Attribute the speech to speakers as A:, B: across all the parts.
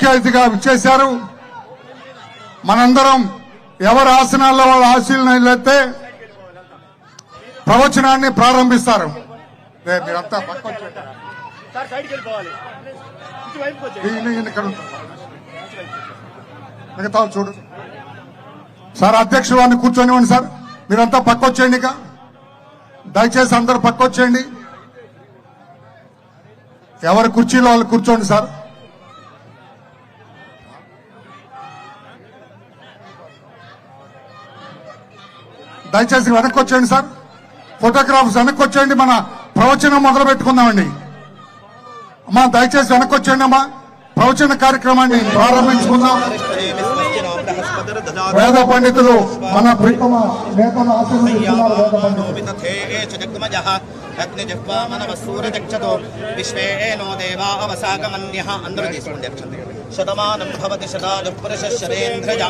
A: ముఖ్య అతిథిగా విచ్చేశారు. మనందరం ఎవరి ఆసనాల్లో వాళ్ళ ఆశీలైతే ప్రవచనాన్ని ప్రారంభిస్తారు. మీరంతా. మిగతా చూడు. సార్ అధ్యక్షుడు వారిని కూర్చొనివ్వండి సార్. మీరంతా పక్క వచ్చేయండి ఇక. దయచేసి అందరూ పక్క వచ్చేయండి. ఎవరి కుర్చీలో వాళ్ళు కూర్చోండి సార్. దయచేసి వెనక్కి వచ్చేయండి సార్. ఫోటోగ్రాఫర్స్ వెనక్కి వచ్చేయండి మన ప్రవచనం మొదలు పెట్టుకుందామండి. అమ్మా దయచేసి వెనక్కి వచ్చేయండి అమ్మా. ప్రవచన కార్యక్రమాన్ని ప్రారంభించుకుందాం. వేద పండితులు మన ప్రీతమ నేతలు ఆశీర్వదిస్తున్నారు వేద పండితులు.
B: అగ్నిజిహ్వామనవసూరజక్షతో విశ్వే నో దేవా అవసాగమన్య అందరూ తీసుకుని అక్షంత శతమానం భవతి శతాదు పురుష శరేంద్రజ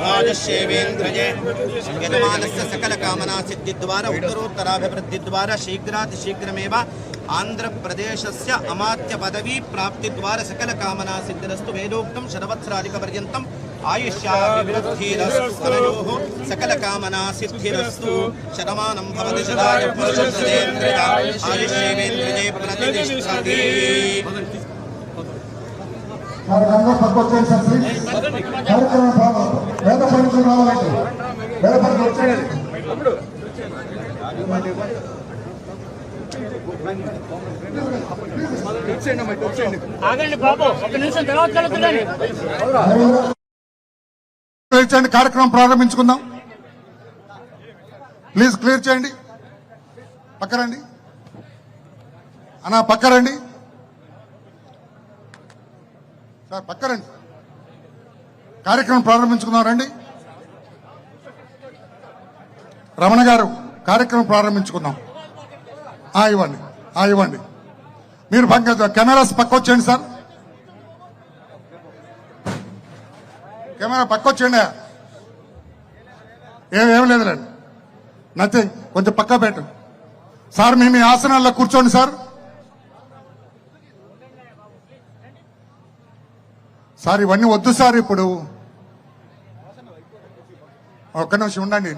B: యజమానస్య సకల కామనా సిద్ధి ద్వారా ఉత్తరోత్తరాభివృద్ధి ద్వారా శీఘ్రాతి శీఘ్రమేవ. ఆంధ్రప్రదేశస్య అమాత్య పదవీ ప్రాప్తి ద్వారా సకల కామనా సిద్ధిరస్తు వేదోక్తం శతవత్సరాధిక పర్యంతం ఆయుష్యాభివృద్ధిరస్తనయోః సకల కామనా సిద్ధిరస్తు. శతమానం భవతి శతాయ పురుషేంద్రజ ఆయుష్యేవేంద్రజే
A: సార్ ప్లీజ్ కార్యక్రమం ప్రారంభం. వేద రావాలండి వేద వచ్చేయండి
C: ఆగండి బాబు ఒక నిమిషం తర్వాత
A: చేయండి కార్యక్రమం ప్రారంభించుకుందాం ప్లీజ్ క్లియర్ చేయండి పక్కరండి అన్నా పక్కరండి. సార్ పక్కరండి. కార్యక్రమం ప్రారంభించుకుందాం రండి. రమణ గారు కార్యక్రమం ప్రారంభించుకుందాం. ఆ, ఇవ్వండి ఆ, ఇవ్వండి. మీరు పక్క కెమెరాస్ పక్క వచ్చేయండి సార్. కెమెరా పక్క వచ్చేయండి ఏం ఏం లేదులేండి. నథింగ్ కొంచెం పక్క పెట్టండి సార్ మేము మీ ఆసనాల్లో కూర్చోండి సార్. సార్ ఇవన్నీ వద్దు సార్ ఇప్పుడు. ఒక్క నిమిషం ఉండండి.